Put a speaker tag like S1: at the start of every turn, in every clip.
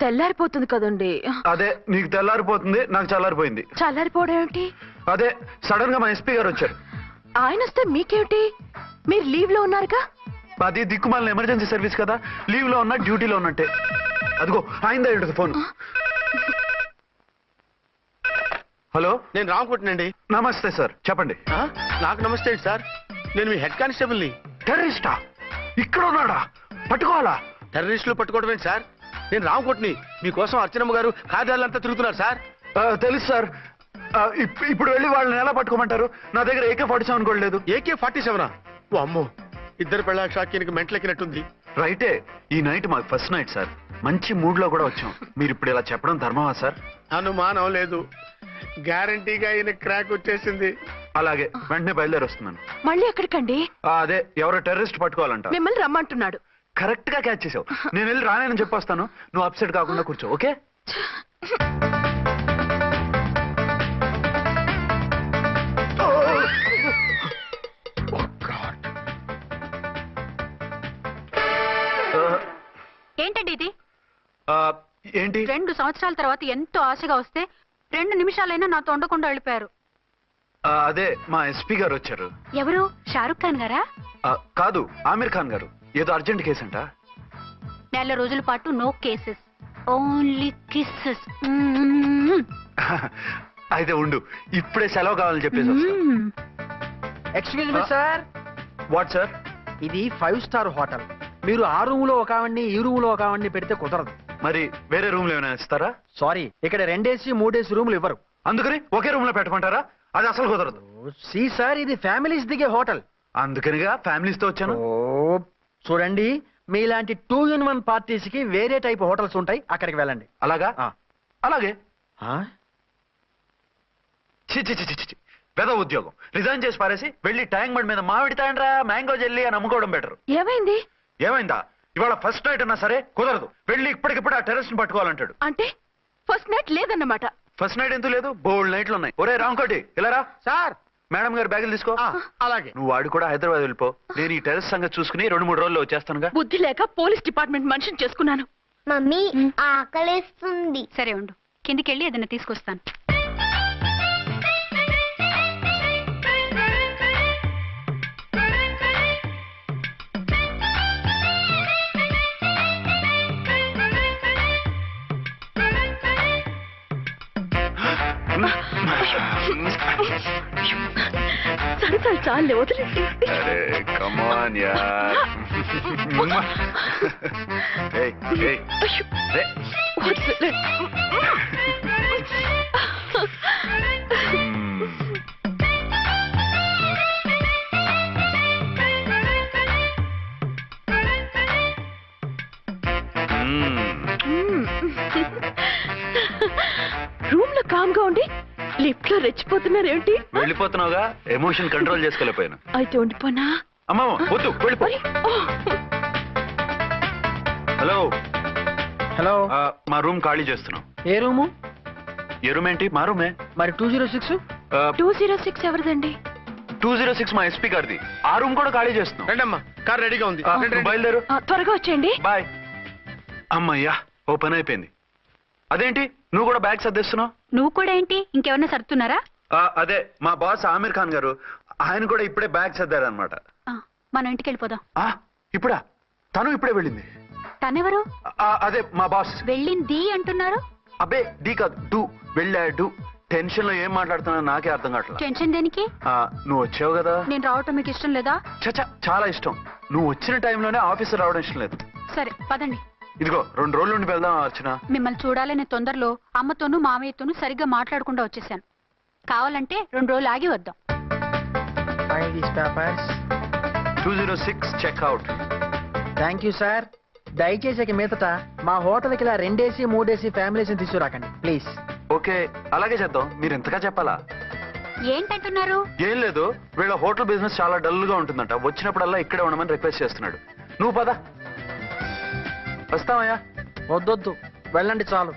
S1: తెల్లారిపోతుంది కదండి.
S2: అదే నీకు తెల్లారిపోతుంది నాకు చల్లారిపోయింది.
S1: చల్లారిపోవడం ఏమిటి?
S2: అదే సడన్గా మా ఎస్పీ గారు వచ్చారు.
S1: ఆయన వస్తే మీకేమిటి? మీరు లీవ్లో ఉన్నారుగా?
S2: అది దిక్కుమాలిన ఎమర్జెన్సీ సర్వీస్ కదా లీవ్లో ఉన్నా డ్యూటీలో ఉన్నట్టే. అదిగో ఆయన ఇటు ఫోన్. హలో?
S3: నేను రామకుంటునండి
S2: నమస్తే సార్ చెప్పండి.
S3: ఆ? నాకు నమస్తే అండి సార్. నేను మీ హెడ్ కానిస్టేబుల్ని.
S2: టెర్రరిస్టా? ఇక్కడ ఉన్నాడా? పట్టుకోవాలా?
S3: టెర్రరిస్టులు పట్టుకోవడమేంటి సార్? నేను రామకోటిని మీకోసం అర్చనమ్మ గారు కార్యాలంతా తిరుగుతున్నారు సార్.
S2: తెలుసు సార్. ఇప్పుడు వెళ్ళి వాళ్ళని ఎలా పట్టుకోమంటారు? నా దగ్గర ఏకే ఫార్టీ సెవెన్ కూడా లేదు.
S3: AK forty సెవెనా? ఓ అమ్మో. ఇద్దరు పెళ్ళ షాకీనికి మెంటలెక్కినట్టుంది.
S2: రైటే ఈ నైట్ మాకు ఫస్ట్ నైట్ సార్. మంచి మూడ్లో కూడా వచ్చాం. మీరు ఇప్పుడు ఇలా చెప్పడం ధర్మమా సార్?
S3: అనుమానం లేదు. గ్యారంటీగా ఈయన క్రాక్ వచ్చేసింది.
S2: అలాగే వెంటనే బయలుదేరి వస్తున్నాను
S1: మళ్ళీ ఎక్కడికండి?
S2: అదే ఎవరో టెర్రరిస్ట్ పట్టుకోవాలంట
S1: మిమ్మల్ని రమ్మంటున్నాడు.
S2: కరెక్ట్గా క్యాచ్ చేసావు నేను వెళ్ళి రానని చెప్పొస్తాను. నువ్వు అప్సెట్ కాకుండా కూర్చో ఓకే?
S4: ఏంటండి ఇది?
S2: ఆ, ఏంటి?
S4: రెండు సంవత్సరాల తర్వాత ఎంతో ఆశగా వస్తే రెండు నిమిషాలైనా నాతో ఉండకుండా వెళ్ళిపోయారు.
S2: ఆ, అదే మా ఎస్పీ గారు వచ్చారు.
S4: ఎవరు? షారుఖ్ ఖాన్ గారా?
S2: ఆ, కాదు ఆమీర్ ఖాన్ గారు. ఏదో అర్జెంట్ కేసు అంట.
S4: నెల రోజుల పాటు నో కేసెస్. ఓన్లీ కిస్సెస్
S2: అయితే ఉండు. ఇప్పుడే సెలవు కావాలని చెప్పేసి
S5: excuse me sir
S2: what sir
S5: ఇది ఫైవ్ స్టార్ హోటల్ మీరు ఆ రూమ్లో ఒక ఆవిడ్ని ఈ రూమ్లో ఒక ఆవిడ్ని పెడితే కుదరదు.
S2: మరి వేరే రూమ్లో ఏమైనా ఇస్తారా?
S5: సారీ ఇక్కడ రెండేసి మూడేసి రూములు ఇవ్వరు.
S2: అందుకని ఒకే రూమ్లో పెట్టమంటారా? అది అసలు కుదరదు.
S5: సి సార్ ఇది ఫ్యామిలీస్ దిగే హోటల్
S2: అందుకనిగా ఫ్యామిలీస్తో వచ్చాను.
S5: ఓ చూడండి మీలాంటి టూ ఇన్ వన్ పార్టీస్కి వేరే టైప్ హోటల్స్ ఉంటాయి అక్కడికి వెళ్ళండి.
S2: అలాగా?
S5: ఆ.
S2: అలాగే.
S5: ఆ?
S2: చి చి చి చి, చి చి. పెద్ద ఉద్యోగం. రిజైన్ చేసి పారేసి వెళ్ళి ట్యాంక్ బండ్ మీద మామిడి తాండ్రా మ్యాంగో జెల్లీ అని అమ్ముకోవడం బెటర్
S1: ఏమైంది?
S2: ఏమైందా? ఇవాళ ఫస్ట్ నైట్ అన్నా సరే కుదరదు. వెళ్ళి ఇప్పటికిప్పుడు ఆ టెరెస్ని పట్టుకోవాలంటాడు.
S1: అంటే ఫస్ట్ నైట్ లేదన్నమాట.
S2: ఫస్ట్ నైట్ ఎందుకు లేదు? బోల్డ్ నైట్లు ఉన్నాయి. ఒరే రాంకోటి ఇలా రా.
S3: సార్!
S2: మేడం గారు బ్యాగులు తీసుకో
S3: అలాగే
S2: నువ్వు వాడు కూడా హైదరాబాద్ వెళ్ళిపో నేను ఈ టెరెస్ సంగతి చూసుకుని రెండు మూడు రోజుల్లో వచ్చేస్తానుగా
S1: బుద్ధి లేక పోలీస్ డిపార్ట్మెంట్ మనిషిని చేసుకున్నాను
S6: మమ్మీ ఆకలేస్తుంది
S4: సరే ఉండు కిందికి వెళ్ళి ఏదైనా తీసుకొస్తాను
S1: సరే చాలు చాలే వదిలే. రూమ్ లో కామ్గా ఉండి లిఫ్ట్లో రెచ్చిపోతున్నారు ఏంటి
S2: వెళ్ళిపోతున్నావుగా ఎమోషన్ కంట్రోల్ చేసుకోలేకపోయాను.
S1: అయితే ఉండిపోనా?
S2: అమ్మా వద్దు వెళ్ళిపో. హలో.
S5: హలో.
S2: మా రూమ్ ఖాళీ చేస్తున్నాం.
S5: ఏ రూము?
S2: ఏ రూమ్ ఏంటి? మా రూమే.
S5: మరి two zero six?
S1: Two zero six ఎవరిదండి?
S2: టూ జీరో సిక్స్ మా ఎస్పీ గారిది. ఆ రూమ్ కూడా ఖాళీ చేస్తున్నాం.
S3: రండమ్మా కార్ రెడీగా ఉంది.
S2: బయలుదేరు.
S1: త్వరగా వచ్చేయండి.
S2: బాయ్. అమ్మయ్యా ఓ పని అయిపోయింది. అదేంటి? నువ్వు కూడా బ్యాగ్ సర్దిస్తున్నావు?
S4: నువ్వు కూడా ఏంటి? ఇంకెవరన్నా సర్దుతున్నారా?
S2: ఆ, అదే మా బాస్ ఆమీర్ ఖాన్ గారు ఆయన కూడా ఇప్పుడే బ్యాగ్ సర్దారనమాట
S4: ఆ, మనం ఇంటికి వెళ్ళిపోదాం.
S2: ఇప్పుడా? తను ఇప్పుడే వెళ్ళింది.
S4: తనెవరు?
S2: ఆ, అదే మా బాస్.
S4: వెళ్ళింది అంటున్నారు?
S2: అబ్బే డీ కాదు డూ వెళ్ళాడు టెన్షన్లో ఏం మాట్లాడుతున్నా నాకే అర్థం కావట్లేదు
S4: టెన్షన్ దేనికి?
S2: నువ్వు వచ్చావు కదా?
S4: నేను రావటం మీకు ఇష్టం లేదా?
S2: చచ్చా చాలా ఇష్టం. నువ్వు వచ్చిన టైంలోనే ఆఫీసర్ రావడం ఇష్టం లేదు.
S4: సరే పదండి.
S2: ఇదిగో రెండు రోజుల నుండి వెళ్దాం అర్చన.
S4: మిమ్మల్ని చూడాలనే తొందరలో అమ్మతోనూ మామయ్యతోనూ సరిగ్గా మాట్లాడకుండా వచ్చేసాను కావాలంటే రెండు రోజులు ఆగి వద్దాం.
S5: Papers
S2: two zero six check out
S5: thank you sir దయచేసి ఇక మీదట మా హోటల్కి ఇలా రెండేసి మూడేసి ఫ్యామిలీస్ తీసుకురాకండి ప్లీజ్
S2: ఓకే అలాగే చేద్దాం. మీరు ఎంతగా చెప్పాలా?
S4: ఏంటంటున్నారు?
S2: ఏం లేదు. వీళ్ళ హోటల్ బిజినెస్ చాలా డల్గా ఉంటుందంట. వచ్చినప్పుడల్లా ఇక్కడే ఉండమని రిక్వెస్ట్ చేస్తున్నాడు. నువ్వు పద. వస్తావయ్యా?
S5: వద్దొద్దు. వెళ్ళండి చాలు.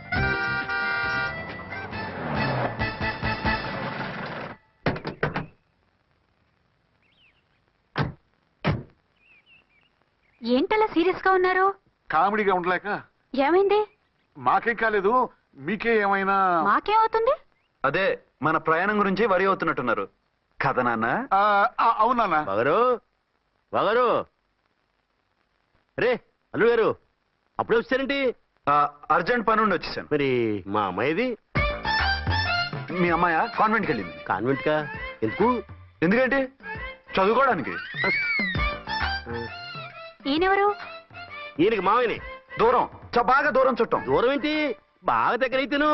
S4: ఏంటలా సీరియస్గా ఉన్నారు?
S3: కామెడీగా ఉండలేక.
S4: ఏమైంది?
S3: మాకేం కాలేదు మీకే ఏమైనా?
S4: మాకేమవుతుంది
S2: అదే మన ప్రయాణం గురించి వరి అవుతున్నట్టున్నారు. కదా నాన్న?
S3: అవునా
S7: బగరు బగరు రే అల్లు గారు. అప్పుడే వచ్చారేంటి?
S2: ఆ, అర్జెంట్ పని ఉండి వచ్చేసాను.
S7: మరి మా అమ్మాయిది?
S2: మీ అమ్మాయ? కాన్వెంట్కి వెళ్ళింది
S7: కాన్వెంట్ కా ఎందుకు?
S2: ఎందుకంటే? చదువుకోవడానికి.
S4: ఈయనెవరు?
S7: ఈయనకి మామయ్యని.
S2: దూరం. చ బాగా దూరం చుట్టాం.
S7: దూరం ఏంటి బాగా దగ్గర అయితేను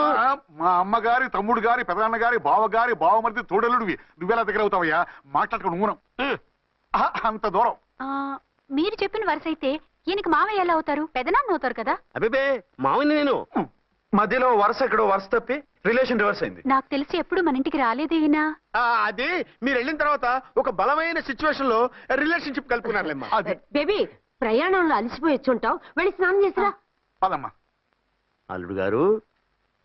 S3: మా అమ్మగారి తమ్ముడు గారి పెదనాన్న గారి బావ గారి బావమరిది తోడలుడివి నువ్వెలా దగ్గర అవుతావయ్యా మాట్లాడుకుని ఊనం. అంత దూరం.
S4: ఆ, మీరు చెప్పిన వరుస అయితే ఈయనకి మామయ్య ఎలా అవుతారు? పెదనాన్న అవుతారు కదా?
S7: అబ్బే మామయ్యని నేను.
S2: మధ్యలో వరుస ఎక్కడో వరుస తప్పి రిలేషన్ రివర్స్ అయింది.
S4: నాకు తెలిసి ఎప్పుడు మన ఇంటికి రాలేదు ఈయన.
S3: ఆ, అది మీరు వెళ్ళిన తర్వాత ఒక బలమైన సిచ్యువేషన్లో రిలేషన్షిప్ కలుపుకున్నారులేమ్మా. అది.
S1: బేబీ ప్రయాణంలో అలసిపోయి వచ్చుంటావు వెళ్ళి స్నానం చేసిరా.
S3: పదమ్మా.
S7: అల్లుడు గారు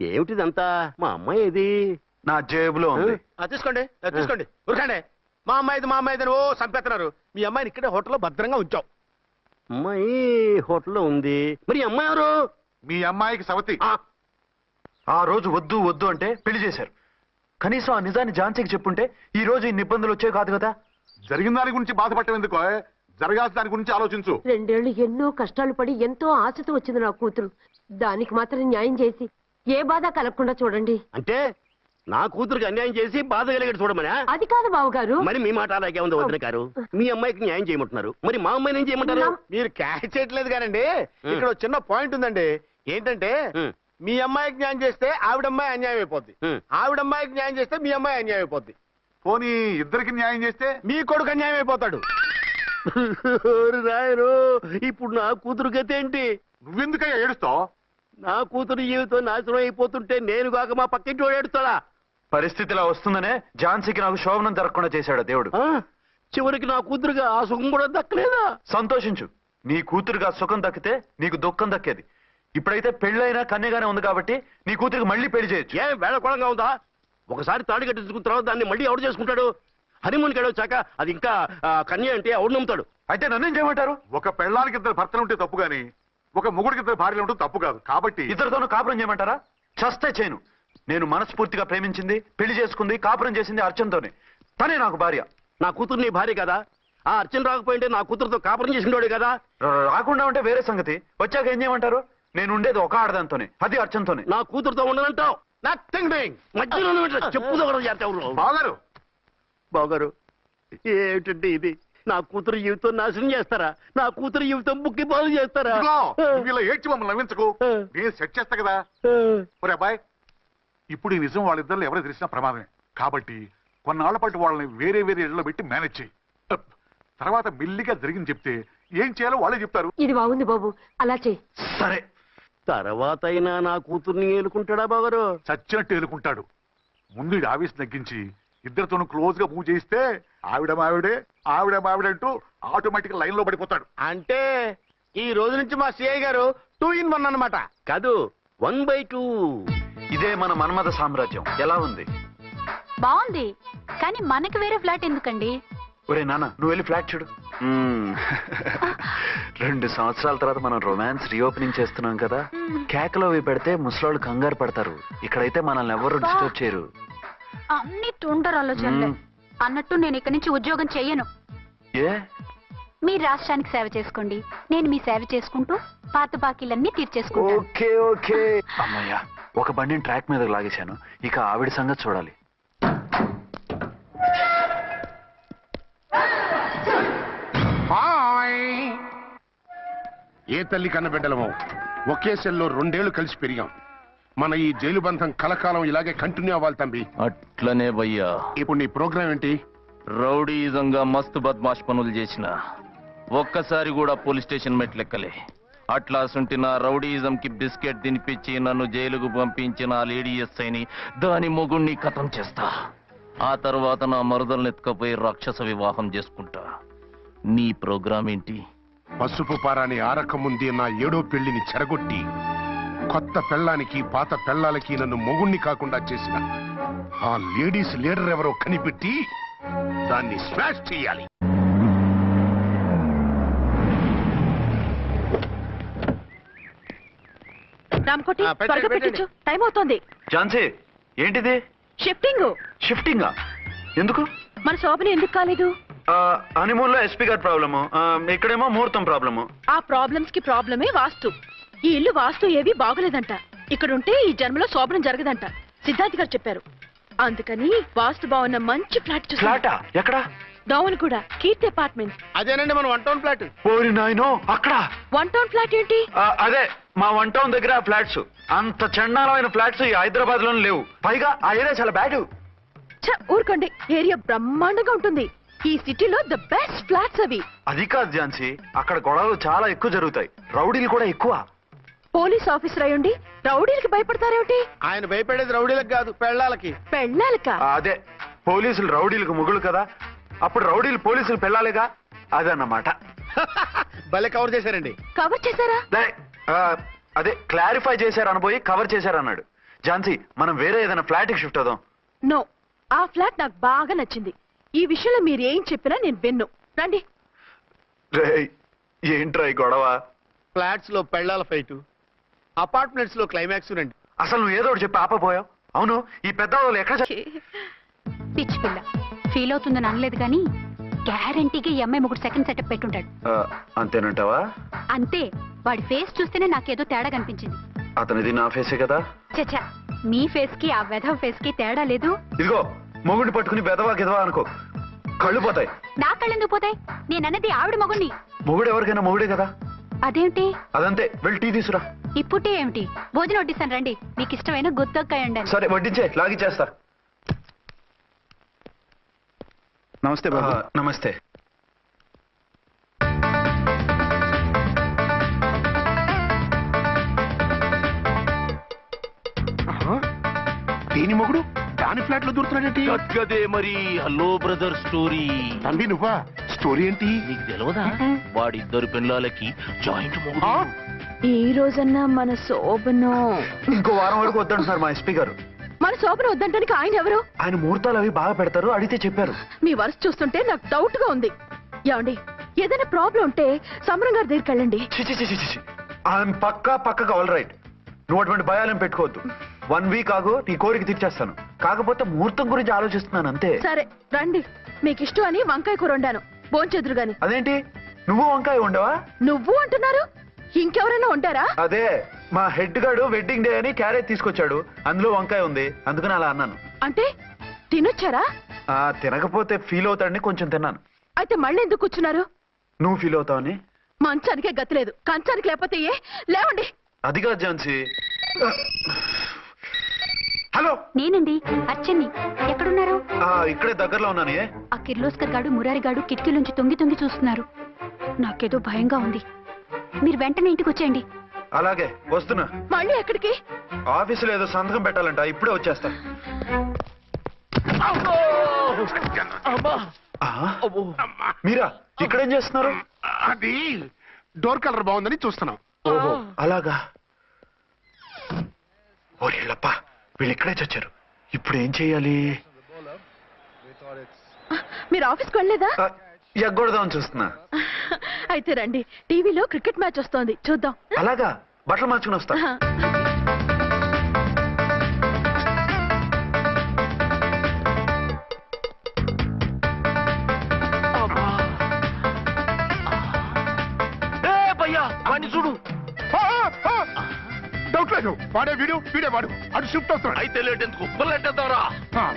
S7: ఏమిటిదంతా? మా అమ్మాయి ఏది?
S2: నా జేబులో ఉంది.
S3: ఆ, తీసుకోండి ఆ, తీసుకోండి. ఉరకండి. మా అమ్మాయిది మా అమ్మాయిది అని ఓ చంపేస్తున్నారు. మీ అమ్మాయిని ఇక్కడే హోటల్లో భద్రంగా ఉంచాం
S7: అమ్మాయి హోటల్లో ఉంది. మరి ఈ అమ్మాయి ఎవరు?
S3: మీ అమ్మాయికి సవతి.
S7: ఆ,
S2: ఆ రోజు వద్దు వద్దు అంటే పెళ్ళి చేశారు. కనీసం ఆ నిజాన్ని ఝాన్సీకి చెప్పుంటే ఈ రోజు ఇన్ని ఇబ్బందులు వచ్చే కాదు కదా?
S3: జరిగిన దాని గురించి బాధపడటం ఎందుకో జరగాల్సిన దాని గురించి ఆలోచించు.
S1: రెండేళ్ళు ఎన్నో కష్టాలు పడి ఎంతో ఆశతో వచ్చింది నా కూతురు. దానికి మాత్రం న్యాయం చేసి ఏ బాధ కలగకుండా చూడండి.
S7: అంటే నా కూతురికి అన్యాయం చేసి బాధ కలిగేది చూడమనా?
S1: అది కాదు బావగారు.
S7: మరి మీ మాట అలాగే ఉంది వదిన గారు. మీ అమ్మాయికి న్యాయం చేయమంటున్నారు. మరి మా అమ్మాయిని ఏం చేయమంటారు?
S3: మీరు క్యాచ్ చేయట్లేదు కానండి. ఇక్కడ ఒక చిన్న పాయింట్ ఉందండి. ఏంటంటే మీ. అమ్మాయికి న్యాయం చేస్తే ఆవిడ అమ్మాయి అన్యాయం అయిపోద్ది.
S7: ఉమ్.
S3: ఆవిడ అమ్మాయికి న్యాయం చేస్తే మీ అమ్మాయి అన్యాయం అయిపోద్ది. పోనీ ఇద్దరికి న్యాయం చేస్తే? మీ కొడుకు అన్యాయం అయిపోతాడు.
S7: ఓరి రాయరు ఇప్పుడు నా కూతురు గతి ఏంటి?
S3: నువ్వెందుకయ్యా ఏడుస్తావు?
S7: నా కూతురు జీవితం నాశనం అయిపోతుంటే నేను కాక మా పక్కింటి వాడు ఏడుస్తాడా?
S2: పరిస్థితి ఇలా వస్తుందనే ఝాన్సీకి నాకు శోభనం జరగకుండా చేశాడు దేవుడు?
S7: చివరికి నా కూతురుగా ఆ సుఖం కూడా దక్కలేదా?
S2: సంతోషించు. నీ కూతురుగా సుఖం దక్కితే నీకు దుఃఖం దక్కేది. ఇప్పుడైతే పెళ్ళైనా కన్యగానే ఉంది కాబట్టి నీ కూతురికి మళ్ళీ పెళ్ళి చేయొచ్చు.
S7: ఏం వేళకోళంగా ఉందా? ఒకసారి తాడు కట్టించుకున్న తర్వాత దాన్ని మళ్ళీ ఎవడు చేసుకుంటాడు? హనీమూన్కి వెళ్ళొచ్చాక అది ఇంకా కన్య అంటే ఎవడు నమ్ముతాడు?
S2: అయితే నన్నేం చేయమంటారు?
S3: ఒక పెళ్ళానికి ఇద్దరు భర్తలు ఉంటే తప్పు గాని ఒక మొగుడికి ఇద్దరు భార్యలు ఉంటే తప్పు కాదు. కాబట్టి
S2: ఇద్దరితోనూ కాపురం చేయమంటారా? చస్తే చేయను నేను మనస్ఫూర్తిగా ప్రేమించింది పెళ్ళి చేసుకుంది కాపురం చేసింది అర్చనతోనే. తనే నాకు భార్య.
S7: నా కూతురు నీ భార్య కదా? ఆ అర్చన రాకపోయింటే నా కూతురుతో కాపురం చేసినోడే కదా?
S2: రా- రాకుండా ఉంటే వేరే సంగతి. వచ్చాక ఏం చేయమంటారు? నేను ఉండేది ఒక ఆడదాంతోనే అది అర్చనతోనే.
S7: నా కూతురుతో ఉండనంటావు?
S3: నథింగ్ డూయింగ్
S7: మధ్యలో చేస్తావు
S3: బాగారు
S7: బాగారు ఏమిటంటే ఇది? నా కూతురు జీవితం నాశనం చేస్తారా? నా కూతురు జీవితం బుక్కి పాలు చేస్తారా?
S3: ఇదిగో, నువ్వు ఇలా ఏడ్చి మమ్మల్ని నవ్వించకు. నేను సెట్ చేస్తా కదా. ఒరే అబ్బాయి ఇప్పుడు ఈ నిజం వాళ్ళిద్దరు ఎవరో తెలిసిన ప్రమాదమే. కాబట్టి కొన్నాళ్ళ పాటు వాళ్ళని వేరే వేరే ఇళ్ళలో పెట్టి మేనేజ్ చేయి. తర్వాత మెల్లిగా జరిగింది చెప్తే ఏం చేయాలో వాళ్ళే చెప్తారు.
S1: ఇది బాగుంది బాబు. అలా చెయ్యి
S2: సరే.
S7: తర్వాత అయినా నా కూతుర్ని ఏలుకుంటాడా బాగారు
S3: చచ్చినట్టు ఎదుర్కొంటాడు ముందు ఈ ఆవేశం తగ్గించి ఇద్దరితోనూ క్లోజ్గా మూవ్ చేయిస్తే ఆవిడ మావిడే ఆవిడ మావిడే అంటూ ఆటోమేటిక్ లైన్లో పడిపోతాడు. అంటే ఈ రోజు నుంచి మా సిఐ గారు టూ ఇన్ వన్ అన్నమాట.
S7: కాదు వన్ బై టూ.
S2: ఇదే మన మన్మథ సామ్రాజ్యం. ఎలా ఉంది?
S4: బాగుంది. కానీ మనకి వేరే ఫ్లాట్ ఎందుకండి?
S2: ఒరే నాన్న నువ్వు వెళ్ళి ఫ్లాట్ చూడు. రెండు సంవత్సరాల తర్వాత మనం రొమాన్స్ రీఓపెనింగ్ చేస్తున్నాం కదా. కేకలో అవి పెడితే ముసలోళ్ళు కంగారు పడతారు. ఇక్కడైతే మనల్ని ఎవరు డిస్టర్బ్ చేయరు.
S4: అన్ని తుంటరు ఆలోచనలే.
S2: మ్మ్.
S4: అన్నట్టు నేను ఇక్కడి నుంచి ఉద్యోగం చెయ్యను.
S2: ఏ?
S4: మీ రాష్ట్రానికి సేవ చేసుకోండి. నేను మీ సేవ చేసుకుంటూ పాత బాకీలన్నీ తీర్చేసుకుంటాను.
S2: Okay okay. అమ్మయ్యా. ఒక బండిని ట్రాక్ మీద లాగేశాను. ఇక ఆవిడ సంగతి చూడాలి.
S8: ఏ తల్లి కన్నబిడ్డలమో ఒకే సెల్లో రెండేళ్ళు కలిసి పెరిగాం. మన ఈ జైలు బంధం కలకాలం ఇలాగే కంటిన్యూ అవ్వాలి తంబి.
S9: అట్లనే భయ్యా.
S8: ఇప్పుడు నీ ప్రోగ్రామ్ ఏంటి?
S9: రౌడీజంగా మస్తు బద్మాష్ పనులు చేసిన. ఒక్కసారి కూడా పోలీస్ స్టేషన్ మెట్లెక్కలే. అట్లాసుంటి నా రౌడీజం కి బిస్కెట్ తినిపించి నన్ను జైలుకు పంపించిన లేడీఎస్ఐని దాని మొగుణ్ణి కథం చేస్తా. ఆ తర్వాత నా మరుదల్ని ఎత్తుకపోయి రాక్షస వివాహం చేసుకుంటా. నీ ప్రోగ్రామ్ ఏంటి?
S8: పసుపు పారాని ఆరకముంది నా ఏడో పెళ్ళిని చెరగొట్టి కొత్త పెళ్ళానికి పాత పెళ్ళాలకి నన్ను మొగుణ్ణి కాకుండా చేసిన ఆ లేడీస్ లీడర్ ఎవరో కనిపెట్టి దాన్ని స్మాష్ చేయాలి.
S1: రామకోటి
S5: ఆ, పెట్టండి,
S1: త్వరగా
S5: పెట్టండి.
S1: పెట్టించు. టైం అవుతోంది.
S2: ఝాన్సీ ఏంటిది?
S1: షిఫ్టింగ్
S2: షిఫ్టింగా ఎందుకు?
S1: మన శోభని ఎందుకు కాలేదు?
S2: హనీమూన్లో ఎస్పీ గారి ప్రాబ్లము ఇక్కడేమో ముహూర్తం ప్రాబ్లము.
S1: ఆ ప్రాబ్లమ్స్కి ప్రాబ్లమే వాస్తు. ఈ ఇల్లు వాస్తు ఏవి బాగోలేదంట. ఇక్కడ ఉంటే ఈ జన్మలో శోభనం జరగదంట. సిద్ధార్థ్ గారు చెప్పారు. అందుకని వాస్తు బాగున్న మంచి ఫ్లాట్ చూసి
S2: ఫ్లాటా? ఎక్కడ?
S1: డౌన్ కూడా. కీర్తి అపార్ట్మెంట్
S5: అదేనండి మన వన్ టౌన్ ఫ్లాట్
S2: ఓరి నాయనో అక్కడ.
S1: వన్ టౌన్ ఫ్లాట్ ఏంటి?
S2: ఆ, అదే మా వన్ టౌన్ దగ్గర ఫ్లాట్స్ అంత చండాలమైన ఫ్లాట్స్ ఈ హైదరాబాద్లోనే లేవు. పైగా ఆ ఏరియా చాలా బ్యాడ్.
S1: ఛ, ఊరుకోండి. ఏరియా బ్రహ్మాండంగా ఉంటుంది. ఈ సిటీలో ద బెస్ట్ ఫ్లాట్స్ అవి.
S2: అది కాదు ఝాన్సీ అక్కడ గొడవలు చాలా ఎక్కువ జరుగుతాయి. రౌడీలు కూడా ఎక్కువ.
S1: పోలీస్ ఆఫీసర్ అయ్యుండి రౌడీలకి భయపడతారేమిటి?
S5: ఆయన భయపడేది రౌడీలకు కాదు పెళ్ళాలకి.
S1: పెళ్ళాలక?
S2: ఆ, అదే పోలీసులు రౌడీలకు ముగులు కదా. అప్పుడు రౌడీలు పోలీసులు పెళ్ళాలిగా? అదన్నమాట.
S5: భలే కవర్ చేశారండి.
S1: కవర్ చేశారా?
S2: అదే క్లారిఫై చేశారు అనబోయి కవర్ చేశారు అన్నాడు ఝాన్సీ మనం వేరే ఏదైనా ఫ్లాట్కి షిఫ్ట్ అవుదాం.
S1: నో ఆ ఫ్లాట్ నాకు బాగా నచ్చింది. ఈ విషయంలో మీరు ఏం చెప్పినా నేను విన్ను. రండి.
S2: రేయ్, ఏంట్రా ఈ గొడవ?
S5: ఫ్లాట్స్లో పెళ్ళాల ఫైట్ అపార్ట్మెంట్స్లో క్లైమాక్స్ రండి.
S2: అసలు నువ్వు ఏదో ఒకటి చెప్పి ఆపపోయావు అవును ఈ పెద్ద వాళ్ళు ఎక్కడ
S4: పిచ్చి పిల్ల. ఫీల్ అవుతుందని అనలేదు కానీ గ్యారంటీగా ఈ అమ్మాయి ముగ్గురు సెకండ్ సెటప్ పెట్టుంటాడు.
S2: అంతేనంటావా?
S4: అంతే. వాడి ఫేస్ చూస్తేనే నాకేదో తేడా కనిపించింది.
S2: అతనిది నా ఫేసే కదా?
S4: చచ్చా మీ ఫేస్కి ఆ వెధవ ఫేస్కి తేడా లేదు.
S2: ఇదిగో మొగుడిని పట్టుకుని బెదవా గిదవా అనుకో. కళ్ళు పోతాయి.
S4: నా కళ్ళెందుకు పోతాయి? నేనన్నది ఆవిడ మగుణ్ణి.
S2: మొగుడు ఎవరికైనా మొగుడే కదా?
S4: అదేమిటి?
S2: అదంతే. వెళ్ళి టీ తీసురా.
S4: ఇప్పుడే ఏమిటి? భోజనం వడ్డిస్తాను రండి. మీకు ఇష్టమైన గుత్తొక్కాయ ఉండండి
S2: సరే వడ్డించే. లాగిచ్చేస్తా
S10: నమస్తే బాబు.
S2: నమస్తే.
S8: దేని మొగుడు? దాని ఫ్లాట్లో దూరుతున్నాడేంటి?
S9: గద్గదే మరి హలో బ్రదర్ స్టోరీ.
S8: తండ్రి నువ్వా? స్టోరీ ఏంటి?
S9: నీకు తెలియదా వాడిద్దరు పిల్లలకి జాయింట్ మొగుడు?
S1: ఈ రోజన్నా మన శోభను.
S2: ఇంకో వారం వరకు వద్దంటున్నారు మా ఎస్పీ గారు.
S1: మన శోభను వద్దంటానికి ఆయన ఎవరు?
S2: ఆయన ముహూర్తాలు అవి బాగా పెడతారు అడిగితే చెప్పారు.
S1: మీ వరుస చూస్తుంటే నాకు డౌట్గా ఉంది. ఏమండి ఏదైనా ప్రాబ్లం ఉంటే సమరం గారి దగ్గరికి వెళ్ళండి.
S2: ఆయన పక్కా పక్కగా ఆల్ రైట్ నువ్వు అటువంటి భయాలను పెట్టుకోవద్దు. వన్ వీక్ ఆగు నీ కోరిక తీర్చేస్తాను. కాకపోతే ముహూర్తం గురించి ఆలోచిస్తున్నాను అంతే.
S1: సరే రండి. మీకు ఇష్టం అని వంకాయ కూర వండాను. భోంచెదురు గాని.
S2: అదేంటి? నువ్వు వంకాయ ఉండవా
S1: నువ్వు అంటున్నారు? ఇంకెవరైనా ఉంటారా
S2: అదే. మా హెడ్ గాడు వెడ్డింగ్ డే అని క్యారేజ్ తీసుకొచ్చాడు. అందులో వంకాయ ఉంది. అందుకని అలా అన్నాను.
S1: అంటే తినొచ్చారా?
S2: ఆ తినకపోతే ఫీల్ అవుతాడని కొంచెం తిన్నాను.
S1: అయితే మళ్ళీ ఎందుకు కూర్చున్నారు?
S2: నువ్వు ఫీల్ అవుతావని
S1: మంచానికే గతి లేదు. కంచానికి లేకపోతే ఏ? లేవండి.
S2: అది కాదు ఝాన్సీ. హలో.
S4: నేనండి అచ్చన్ని ఎక్కడున్నారు?
S2: ఆ, ఇక్కడే దగ్గరలో ఉన్నాను. ఏ?
S4: ఆ కిర్లోస్కర్ గాడు మురారి గాడు కిటికీలోంచి తొంగి తొంగి చూస్తున్నారు. నాకేదో భయంగా ఉంది. మీరు వెంటనే ఇంటికి వచ్చేయండి
S2: అలాగే వస్తున్నా.
S1: మళ్ళీ ఎక్కడికి?
S2: ఆఫీసులో ఏదో సంతకం పెట్టాలంట ఇప్పుడే వచ్చేస్తా. ఆ? మీరా? ఇక్కడేం చేస్తున్నారు?
S8: అది డోర్ కలర్ బాగుందని చూస్తున్నాం.
S2: ఓహో అలాగా. ఓరేళ్ళప్ప వీళ్ళు ఇక్కడే చచ్చారు. ఇప్పుడు ఏం చెయ్యాలి
S1: మీరు ఆఫీస్కి వెళ్ళలేదా?
S2: ఎగ్గొడదామని చూస్తున్నా.
S1: అయితే రండి. టీవీలో క్రికెట్ మ్యాచ్ వస్తోంది. చూద్దాం.
S2: అలాగా? బట్టలు మార్చుకుని వస్తా.
S9: చూడు.
S8: డౌట్ లేదు. వాడే వీడు వీడే వాడు. అటు షిఫ్ట్ అవుతున్నాడు
S9: అయితే లేట్ ఎందుకు? బుల్లెట్టేద్దాంరా
S8: ఆ.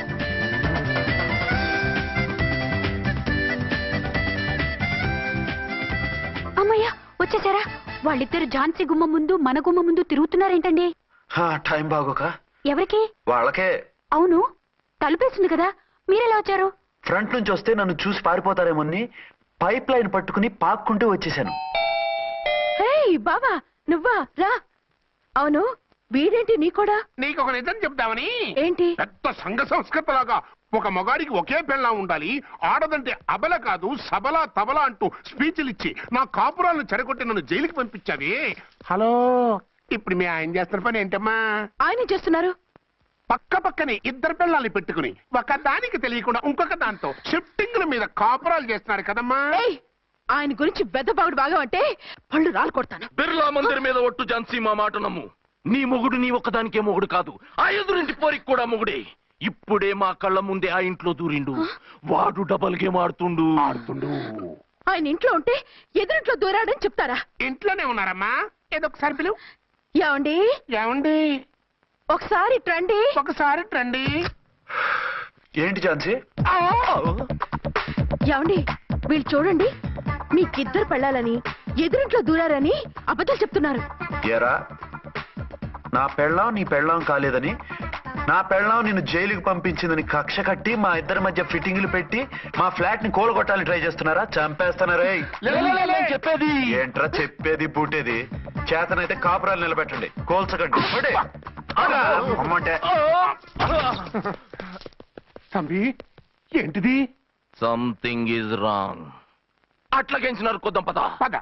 S4: అమ్మయ్య వచ్చేసారా? వాళ్ళిద్దరు ఝాన్సీ గుమ్మ ముందు మన గుమ్మ ముందు తిరుగుతున్నారేంటండి?
S2: టైం బాగోక.
S4: ఎవరికి?
S2: వాళ్ళకే.
S4: అవును తలుపేసింది కదా. మీరెలా వచ్చారు?
S2: ఫ్రంట్ నుంచి వస్తే నన్ను చూసి పారిపోతారేమోని పైప్ లైన్ పట్టుకుని పాక్కుంటూ వచ్చేసాను
S1: బావా నువ్వా? రా. అవును వీడేంటి నీ కూడా?
S8: నీకు ఒక నిజం చెప్తామని
S1: ఏంటి?
S8: పెద్ద సంఘ సంస్కృత లాగా ఒక మగాడికి ఒకే పెళ్ళ ఉండాలి ఆడదంటే అబల కాదు సబల తబల అంటూ స్పీచ్లు ఇచ్చి నా కాపురాలను చెడగొట్టి నన్ను జైలుకి పంపించావి. హలో. ఇప్పుడు మీ ఆయన చేస్తున్న పని ఏంటమ్మా?
S1: ఆయన చేస్తున్నారు?
S8: పక్క పక్కనే ఇద్దరు పిల్లల్ని పెట్టుకుని ఒక దానికి తెలియకుండా ఇంకొక దాంతో షిఫ్టింగ్ల మీద కాపురాలు చేస్తున్నారు కదమ్మా.
S1: ఏయ్ ఆయన గురించి బెద్దబాగుడు బాగా అంటే పళ్ళు రాలు కొడతాను.
S9: బిర్లా మందిర్ మీద ఒట్టు ఝాన్సీ మా మాట నమ్ము. నీ మొగుడు నీ ఒక్కదానికే మొగుడు కాదు. ఆ ఎదురింటి పోరికి కూడా మొగుడే. ఇప్పుడే మా కళ్ళ ముందే ఆ ఇంట్లో దూరిండు. వాడు డబల్ గేమ్ ఆడుతుండు.
S8: ఆడుతుండు.
S1: ఆయన ఇంట్లో ఉంటే ఎదురింట్లో దూరాడని చెప్తారా?
S8: ఇంట్లోనే ఉన్నారమ్మా. ఏదో ఒకసారి పిలువు
S1: ఏమండి?
S8: ఏమండి?
S1: ఒకసారి ట్రండి
S8: ఒకసారి రండి
S2: ఏంటి ఝాన్సీ?
S1: ఏమండి వీళ్ళు చూడండి. మీకిద్దరు పెళ్ళాలని ఎదురింట్లో దూరారని అబద్ధాలు చెప్తున్నారు.
S2: ఎరా నా పెళ్ళాం నీ పెళ్ళాం కాలేదని. నా పెళ్ళాం నిన్ను జైలుకి పంపించిందని కక్ష కట్టి మా ఇద్దరి మధ్య ఫిట్టింగ్లు పెట్టి మా ఫ్లాట్ని కోలగొట్టాలని ట్రై చేస్తున్నారా? చంపేస్తున్నారే
S9: చెప్పేది.
S2: ఏంట్రా చెప్పేది బూటేది? చేతనైతే కాపురాలు నిలబెట్టండి. కోల్చకండి. అమ్మంటే
S8: తంబి ఏంటిది?
S9: సంథింగ్ ఈజ్ రాంగ్ అట్లకెంచినారు కొద్దాం పద.
S8: పద.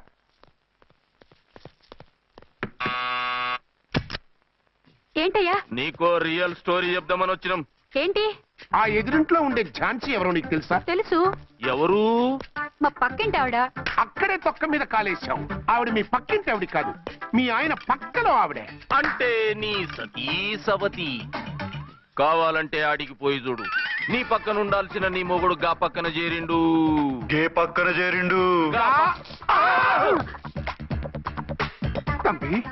S4: ఏంటయ్యా?
S9: నీకో రియల్ స్టోరీ చెప్దామని వచ్చినాం.
S4: ఏంటి?
S8: ఆ ఎదురింట్లో ఉండే ఝాన్సీ ఎవరో నీకు తెలుసా?
S4: తెలుసు.
S9: ఎవరు?
S4: మా పక్కింటి ఆవిడ.
S8: అక్కడే తొక్క మీద కాలేశాం. ఆవిడ మీ పక్కింటి ఆవిడ కాదు. మీ ఆయన పక్కలో ఆవిడే.
S9: అంటే నీ సతీ సవతి. కావాలంటే ఆడికి పోయి చూడు. నీ పక్కన ఉండాల్సిన నీ మొగుడు గా పక్కన చేరిండు.
S2: గే పక్కన చేరిండు.
S8: తంబి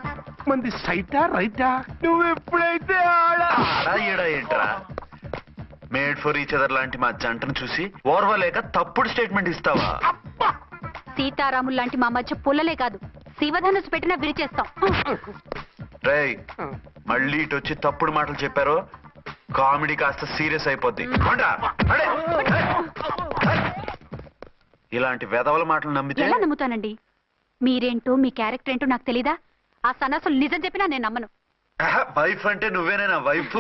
S8: మంది సైటా రైటా?
S2: నువ్వు ఎప్పుడైతే ఏంట్రా? మేడ్ ఫర్ ఈచ్ అదర్ లాంటి మా జంటను చూసి ఓర్వలేక తప్పుడు స్టేట్మెంట్ ఇస్తావా?
S4: సీతారాములు లాంటి మా మధ్య పుల్లలే కాదు. శివధనుసు పెట్టినా విరిచేస్తాం.
S2: రేయ్ మళ్ళీ ఇటు వచ్చి తప్పుడు మాటలు చెప్పారు? కామెడీ కాస్త సీరియస్ అయిపోద్ది. ఇలాంటి వెధవల మాటలు నమ్మితే
S4: ఎలా నమ్ముతానండి? మీరేంటో మీ క్యారెక్టర్ ఏంటో నాకు తెలీదా? ఆ సన్నాసులు నిజం చెప్పినా నేను నమ్మను.
S2: వైఫ్ అంటే నువ్వేనే నా వైఫ్.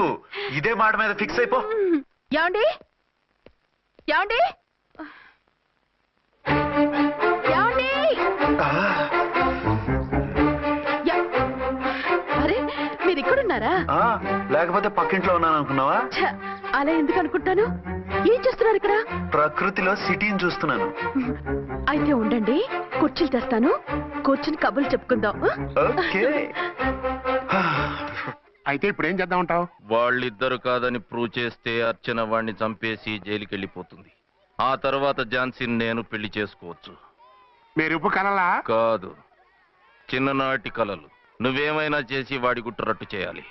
S2: ఇదే మాట మీద ఫిక్స్ అయిపో.
S1: ఏమండి? ఏమండి? ఏమండి? అరే మీరు ఇక్కడున్నారా
S2: లేకపోతే పక్కింట్లో ఉన్నాను అనుకున్నావా
S1: అలా ఎందుకు అనుకుంటాను ఏం చేస్తున్నారు ఇక్కడ?
S2: ప్రకృతిలో సిటీని చూస్తున్నాను.
S1: అయితే ఉండండి కుర్చీలు తెస్తాను. కూర్చుని కబుర్లు చెప్పుకుందాం.
S2: ఓకే.
S8: అయితే ఇప్పుడు ఏం చేద్దాం అంటావు?
S9: వాళ్ళిద్దరు కాదని ప్రూవ్ చేస్తే అర్చన వాణ్ణి చంపేసి జైలుకి వెళ్ళిపోతుంది ఆ తర్వాత ఝాన్సీని నేను పెళ్ళి చేసుకోవచ్చు.
S8: మీరు ఉప్పు కలలా?
S9: కాదు. చిన్ననాటి కలలు. నువ్వేమైనా చేసి వాడి గుట్టురట్టు చేయాలి.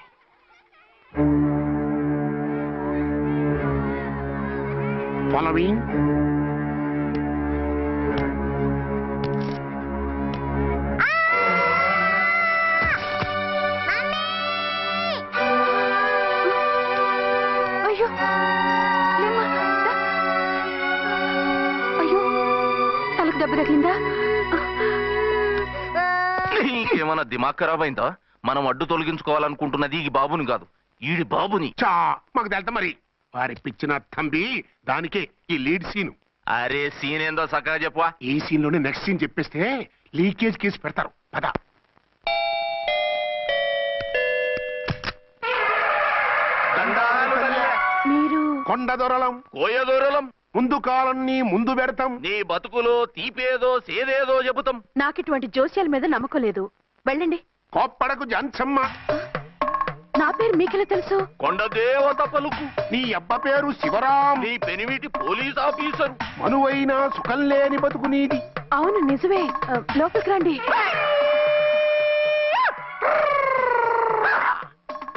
S4: అయ్యో లేమ్మా, దా. అయ్యో తలకు దెబ్బ తగిలిందా
S9: నీకేమన్నా దిమాగ్ ఖరాబ్ అయిందా? మనం అడ్డు తొలగించుకోవాలనుకుంటున్నది ఈ బాబుని కాదు. ఈడి బాబుని.
S8: చా మాకు తెలుతా మరి? వారి పిచ్చిన తంబి దానికే ఈ లీడ్ సీన్.
S9: అరే సీన్ ఏందో చక్కగా చెప్పవా?
S8: ఈ సీన్లోనే నెక్స్ట్ సీన్ చెప్పేస్తే లీకేజ్ కేసు పెడతారు. పద.
S1: మీరు
S8: కొండ దొరలం
S9: కోయ దూరలం
S8: ముందు కాలన్నీ ముందు పెడతాం.
S9: నీ బతుకులో తీపేదో సేదేదో చెబుతాం.
S1: నాకు ఇటువంటి జోస్యాల మీద నమ్మకం లేదు. వెళ్ళండి.
S8: కోప్పడకు జంచమ్మ
S1: నా పేరు మీకెలా తెలుసు?
S9: కొండ దేవత పలుకు.
S8: నీ అబ్బ పేరు శివరాం.
S9: నీ పెనిమిటి పోలీస్ ఆఫీసరు.
S8: మనువైన సుఖం లేని బతుకు నీది.
S1: అవును నిజమే. ఆ, లోపలికి రండి.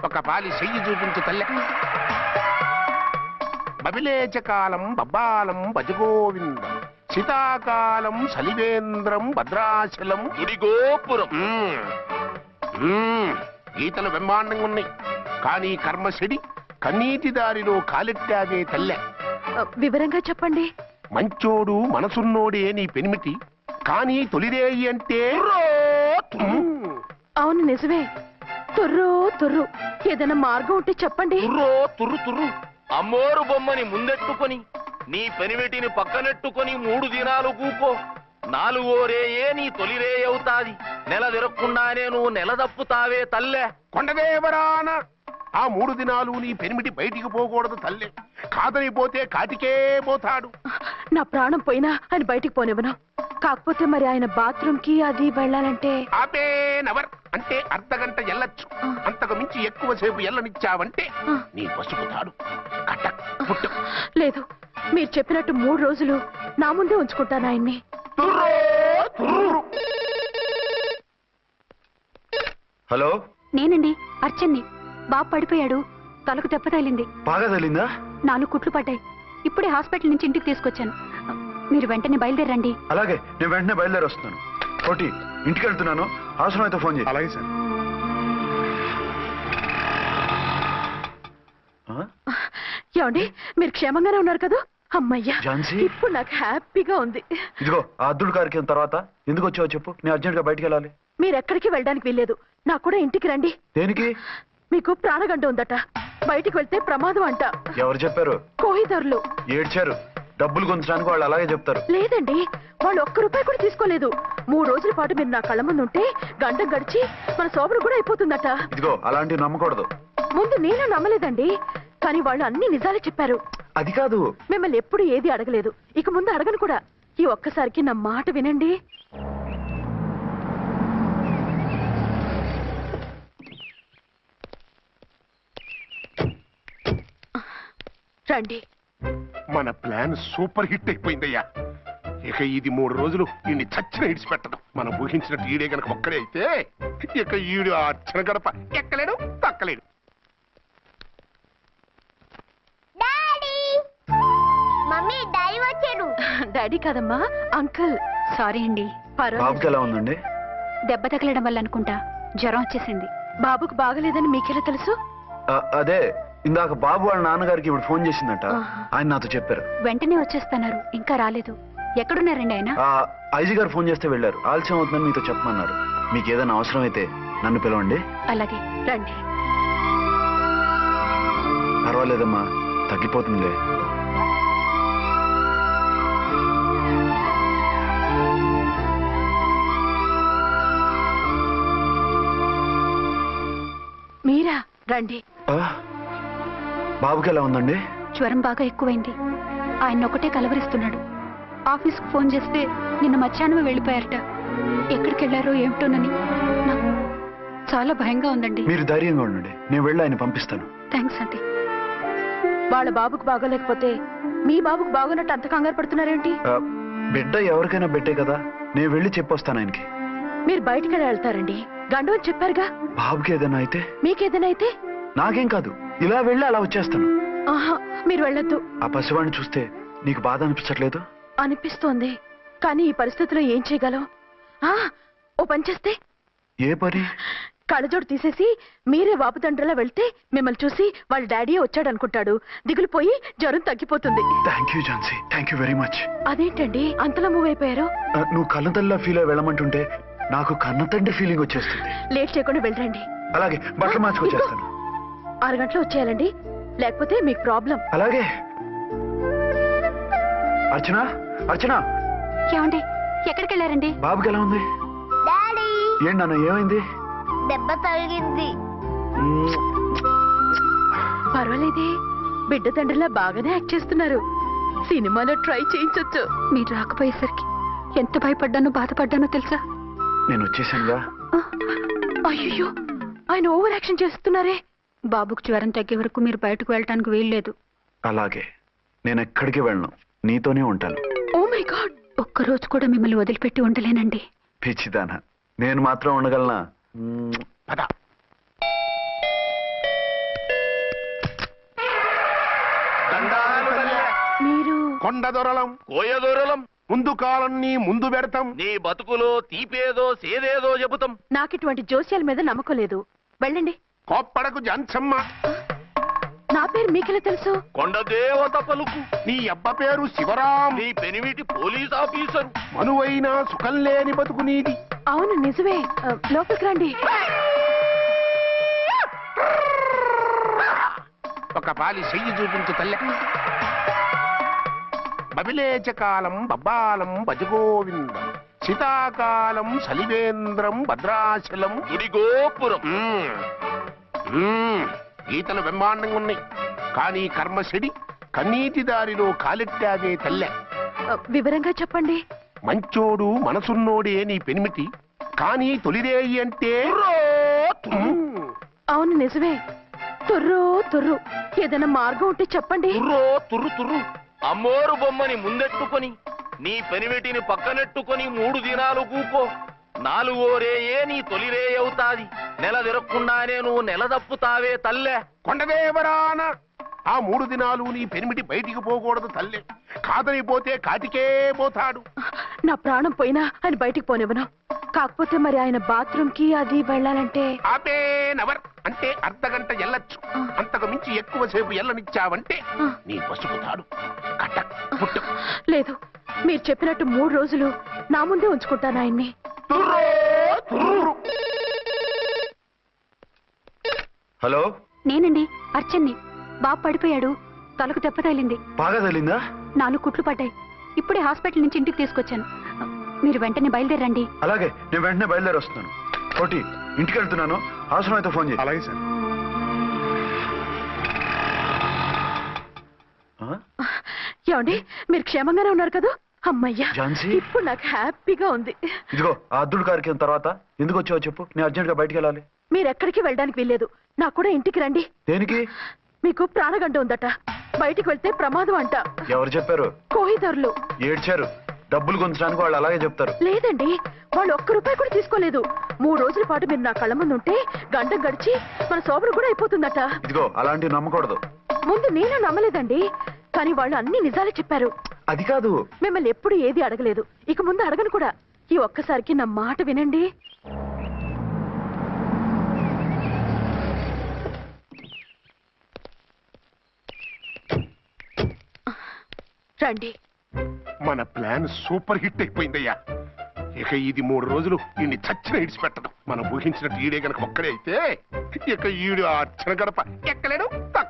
S8: ఒక పాలి చెయ్యి చూపించు తల్లె. బబిలేచ కాలం బబ్బాలం భజగోవిందం శీతాకాలం సలివేంద్రం భద్రాచలం.
S9: గుడి గోపురం
S8: మ్మ్. మ్మ్. గీతలు బ్రహ్మాండంగా ఉన్నాయి కానీ కర్మ చెడి కన్నీటి దారిలో కాలెట్టాగే తల్లె.
S1: వివరంగా చెప్పండి.
S8: మంచోడు మనసున్నోడే నీ పెనిమిటి కానీ తొలిరేయి అంటే
S1: అవును నిజమే. తుర్రు తుర్రు. ఏదైనా మార్గం ఉంటే చెప్పండి.
S9: తుర్రో తుర్రు తుర్రు. అమ్మోరు బొమ్మని ముందెట్టుకొని నీ పెనివెటిని పక్కనెట్టుకొని మూడు దినాలు కూకో. నాలుగో రేయే నీ తొలి రే అవుతాది. నెల తిరగకుండానే నువ్వు నెల తప్పుతావే తల్లే.
S8: కొండదేవరాన ఆ మూడు దినాలు నీ పెనిమిటి బయటికి పోకూడదు తల్లి. కాదని పోతే కాటికే పోతాడు.
S1: నా ప్రాణం పోయినా ఆయన బయటికి పోనివ్వను. కాకపోతే మరి ఆయన బాత్రూమ్కి అది వెళ్ళాలంటే?
S8: ఆపే నవర్ అంటే అర్ధ గంట ఎల్లొచ్చు అంతకు మించి ఎక్కువసేపు ఎల్లనిచ్చావంటే నీ పసుపుతాడు కట్టక్ పుట్టు.
S1: లేదు మీరు చెప్పినట్టు మూడు రోజులు నా ముందే ఉంచుకుంటాను ఆయన్ని.
S2: హలో?
S4: నేనండి అర్చన్ని. బాబు పడిపోయాడు. తలకు దెబ్బ తగిలింది.
S2: బాగా తగిలిందా?
S4: నాలుగు కుట్లు పడ్డాయి. ఇప్పుడే హాస్పిటల్ నుంచి ఇంటికి తీసుకొచ్చాను. మీరు వెంటనే బయలుదేరండి.
S2: అలాగే నేను వెంటనే బయలుదేరి వస్తున్నాను కోటి ఇంటికి వెళ్తున్నాను. అవసరం అయితే ఫోన్ చేయి.
S3: అలాగే సార్?
S1: ఏమండి మీరు క్షేమంగానే ఉన్నారు కదా? అమ్మయ్యా
S2: ఝాన్సీ?
S1: ఇప్పుడు నాకు హ్యాపీగా ఉంది.
S2: ఇదిగో ఆ అద్దుడు కారికి తర్వాత? ఎందుకు వచ్చావో చెప్పు. నేను అర్జెంట్గా బయటికి వెళ్ళాలి.
S1: మీరు ఎక్కడికి వెళ్ళడానికి వీల్లేదు. నాకు కూడా ఇంటికి రండి.
S2: దేనికి?
S1: మీకు ప్రాణగంట ఉందట. బయటికి వెళ్తే ప్రమాదం అంట.
S2: ఎవరు చెప్పారు?
S1: కోహిదరులు.
S2: ఏడ్చారు. డబ్బులు గుంచడానికి వాళ్ళు అలాగే చెప్తారు.
S1: లేదండి వాళ్ళు ఒక్క రూపాయి కూడా తీసుకోలేదు. మూడు రోజుల పాటు మీరు నా కళ్ళ ముందు ఉంటే గంట గడిచి మన సోబరు కూడా అయిపోతుందట.
S2: ఇదిగో అలాంటివి నమ్మకూడదు.
S1: ముందు నేను నమ్మలేదండి కానీ వాళ్ళు అన్ని నిజాలే చెప్పారు.
S2: అది కాదు.
S1: మిమ్మల్ని ఎప్పుడు ఏది అడగలేదు. ఇక ముందు అడగను కూడా. ఈ ఒక్కసారికి నా మాట వినండి. రండి.
S8: మన ప్లాన్ సూపర్ హిట్ అయిపోయిందయ్యా. ఇక ఇది మూడు రోజులు ఈయన్ని చచ్చిన ఇడిచిపెట్టడం మనం ఊహించినట్టు ఈడే గనక ఒక్కడే అయితే ఇక ఈడు ఆ అర్చన గడప ఎక్కలేడు తక్కలేడు.
S6: మమ్మీ డాడీ వచ్చాడు
S1: డాడీ కదమ్మా అంకుల్.
S4: సారీ అండి
S2: బాబుకి ఎలా ఉందండి?
S4: దెబ్బ తగలడం వల్ల అనుకుంటా జ్వరం వచ్చేసింది.
S1: బాబుకు బాగలేదని మీకెలా తెలుసు?
S2: అదే ఇందాక బాబు వాళ్ళ నాన్నగారికి ఇప్పుడు ఫోన్ చేసిందట. ఆయన నాతో చెప్పారు.
S4: వెంటనే వచ్చేస్తున్నారు ఇంకా రాలేదు. ఎక్కడున్నారండి ఆయన?
S2: ఆ ఐజీ గారు ఫోన్ చేస్తే వెళ్ళారు. ఆలస్యం అవుతుందని మీతో చెప్పమన్నారు. మీకు ఏదైనా అవసరం అయితే నన్ను పిలవండి.
S4: అలాగే
S1: రండి.
S2: పర్వాలేదమ్మా తగ్గిపోతుందిలే.
S1: రండి.
S2: బాబుకి ఎలా ఉందండి?
S4: జ్వరం బాగా ఎక్కువైంది. ఆయన ఒకటే కలవరిస్తున్నాడు. ఆఫీస్కి ఫోన్ చేస్తే నిన్న మధ్యాహ్నమే వెళ్ళిపోయారట. ఎక్కడికి వెళ్ళారో ఏమిటోనని. నాకు చాలా భయంగా ఉందండి.
S2: మీరు ధైర్యంగా ఉండండి. నేను వెళ్ళి ఆయన పంపిస్తాను.
S4: థ్యాంక్స్ అండి.
S1: వాళ్ళ బాబుకు బాగోలేకపోతే మీ బాబుకు బాగోనట్టు అంత కంగారు పడుతున్నారేంటి?
S2: ఆ, బిడ్డ ఎవరికైనా బిడ్డే కదా. నేను వెళ్ళి చెప్పొస్తాను ఆయనకి.
S1: మీరు బయటికి వెళ్తారండి. గండు అని చెప్పారుగా?
S2: బాబుకి ఏదైనా అయితే?
S1: మీకేదైనా అయితే?
S2: నాకేం కాదు. ఇలా వెళ్ళి అలా వచ్చేస్తాను.
S1: ఆహా మీరు వెళ్ళొద్దు.
S2: ఆ పసివాడిని చూస్తే నీకు బాధ అనిపించట్లేదు?
S1: అనిపిస్తోంది. కానీ ఈ పరిస్థితిలో ఏం చేయగలం? ఆ, ఓ పని చేస్తే?
S2: ఏ పని?
S1: కళ్ళజోడు తీసేసి మీరే వాపుదండ్రలా వెళ్తే మిమ్మల్ని చూసి వాళ్ళ డాడీ వచ్చాడు అనుకుంటాడు దిగులు పోయి జ్వరం తగ్గిపోతుంది.
S2: Thank you Jhansi thank you very much
S1: అదేంటండి? అంతలా మూవ్ అయిపోయారు?
S2: నువ్వు కన్నతల్లా ఫీల్ అయి వెళ్ళమంటుంటే నాకు కన్నతండ్రి ఫీలింగ్ వచ్చేస్తుంది.
S1: లేట్ చేయకుండా వెళ్ళండి
S2: అలాగే బట్టలు మార్చుకొచ్చేస్తాను.
S1: ఆరు గంటలు వచ్చేయాలండి. లేకపోతే మీకు ప్రాబ్లం
S2: అలాగే. అర్చన అర్చన.
S4: ఏమండి ఎక్కడికి వెళ్ళారండి
S2: బాబుకి ఎలా ఉంది?
S6: డాడీ.
S2: ఏంటి నాన్న ఏమైంది?
S6: దెబ్బ తగిలింది.
S1: పర్వాలేదే బిడ్డ తండ్రిలా బాగానే యాక్ట్ చేస్తున్నారు. సినిమాలో ట్రై చేయించొచ్చు.
S4: మీరు రాకపోయేసరికి ఎంత భయపడ్డానో బాధపడ్డానో తెలుసా?
S2: నేను వచ్చేసానుగా
S1: అయ్యో ఆయన ఓవర్ యాక్షన్ చేస్తున్నారే.
S4: బాబుకు జ్వరం తగ్గే వరకు మీరు బయటకు వెళ్ళటానికి వీల్లేదు.
S2: అలాగే నేను ఎక్కడికి వెళ్ళను నీతోనే ఉంటాను.
S1: ఓ మై గాడ్
S4: ఒక్కరోజు కూడా మిమ్మల్ని వదిలిపెట్టి ఉండలేనండి.
S2: పిచ్చిదానా నేను మాత్రం ఉండగలనా.
S8: పద.
S1: మీరు
S8: కొండ దొరలం.
S9: కోయ దూరలం.
S8: ముందు కాలన్నీ ముందు పెడతాం.
S9: నీ బతుకులో తీపేదో సేదేదో చెబుతాం.
S1: నాకు ఇటువంటి జోస్యాల మీద నమ్మకం లేదు. వెళ్ళండి.
S8: కోప్పడకు జంచమ్మ
S1: నా పేరు మీకెలా తెలుసు?
S9: కొండ దేవత పలుకు.
S8: నీ అబ్బ పేరు శివరాం.
S9: నీ పెనిమిటి పోలీస్ ఆఫీసరు.
S8: మనువైన సుఖం లేని బతుకు నీది.
S1: అవును నిజమే. ఆ, లోపలికి రండి.
S8: ఒక పాలి చెయ్యి చూపించు తల్లె. బబిలేచ కాలం బబ్బాలం భజగోవిందం శీతాకాలం సలివేంద్రం భద్రాచలం.
S9: గుడి గోపురం
S8: మ్మ్. మ్మ్. గీతలు బ్రహ్మాండంగా ఉన్నాయి. కానీ కర్మ చెడి కన్నీటి దారిలో కాలెట్టాగే తల్లె.
S1: వివరంగా చెప్పండి.
S8: మంచోడు మనసున్నోడే నీ పెనిమిటి. కానీ తొలిరేయి అంటే.
S1: అవును నిజమే. తుర్రు తుర్రు. ఏదైనా మార్గం ఉంటే చెప్పండి.
S9: తుర్రో తుర్రు తుర్రు. అమ్మోరు బొమ్మని ముందెట్టుకొని నీ పెనిమిటిని పక్కనెట్టుకొని మూడు దినాలు కూకో. నాలుగో రేయే నీ తొలి రే అవుతాది. నెల తిరగకుండానే నువ్వు నెల తప్పుతావే తల్లే.
S8: కొండదేవరాన ఆ మూడు దినాలు నీ పెనిమిటి బయటికి పోకూడదు తల్లే. కాదని పోతే కాటికే పోతాడు.
S1: నా ప్రాణం పోయినా ఆయన బయటికి పోనివ్వను. కాకపోతే మరి ఆయన బాత్రూమ్కి అది వెళ్ళాలంటే?
S8: ఆపే నవర్ అంటే అర్ధగంట ఎల్లొచ్చు. అంతకు మించి ఎక్కువసేపు ఎల్లనిచ్చావంటే నీ కటక్ పుట్టక్
S1: లేదు మీరు చెప్పినట్టు మూడు రోజులు నా ముందే ఉంచుకుంటాను ఆయన్ని.
S8: తుర్రో తుర్రు.
S2: హలో?
S4: నేనండి అర్చన్ని. బాబు పడిపోయాడు తలకు దెబ్బ తగిలింది.
S2: బాగా తగిలిందా?
S4: నాలుగు కుట్లు పడ్డాయి. ఇప్పుడే హాస్పిటల్ నుంచి ఇంటికి తీసుకొచ్చాను. మీరు వెంటనే బయలుదేరండి.
S2: అలాగే నేను వెంటనే బయలుదేరి వస్తున్నాను కోటి ఇంటికి వెళ్తున్నాను. అవసరం అయితే ఫోన్ చేయి.
S10: అలాగే సార్.
S2: ఆ?
S1: ఏమండి మీరు క్షేమంగానే ఉన్నారు కదా? అమ్మయ్యా
S2: ఝాన్సీ?
S1: ఇప్పుడు నాకు హ్యాపీగా ఉంది.
S2: ఇదిగో ఆ అద్దుడు కార్యక్రమం తర్వాత ఎందుకు వచ్చావో చెప్పు. నేను అర్జెంట్గా బయటికి వెళ్ళాలి.
S1: మీరు ఎక్కడికి వెళ్ళడానికి వీల్లేదు. నాకు కూడా ఇంటికి రండి.
S2: దేనికి?
S1: మీకు ప్రాణగంట ఉందట. బయటికి వెళ్తే ప్రమాదం అంట.
S2: ఎవరు చెప్పారు?
S1: కోహిదరులు
S2: ఏడ్చారు. డబ్బులు గుంచడానికి వాళ్ళు అలాగే చెప్తారు.
S1: లేదండి వాళ్ళు ఒక్క రూపాయి కూడా తీసుకోలేదు. మూడు రోజుల పాటు మీరు నా కళ్ళ ముందు ఉంటే గంట గడిచి మన శోభను కూడా అయిపోతుందట.
S2: ఇదిగో అలాంటివి నమ్మకూడదు.
S1: ముందు నేను నమ్మలేదండి కానీ వాళ్ళు అన్ని నిజాలే చెప్పారు.
S2: అది కాదు.
S1: మిమ్మల్ని ఎప్పుడు ఏది అడగలేదు. ఇక ముందు అడగను కూడా. ఈ ఒక్కసారికి నా మాట వినండి. రండి.
S8: మన ప్లాన్ సూపర్ హిట్ అయిపోయిందయ్యా. ఇక ఇది మూడు రోజులు ఈయన్ని చచ్చిన ఇడిచిపెట్టడం మనం ఊహించినట్టు ఈడే గనక ఒక్కడే అయితే ఇక ఈడు అర్చన గడప ఎక్కలేడు తక్కలేడు.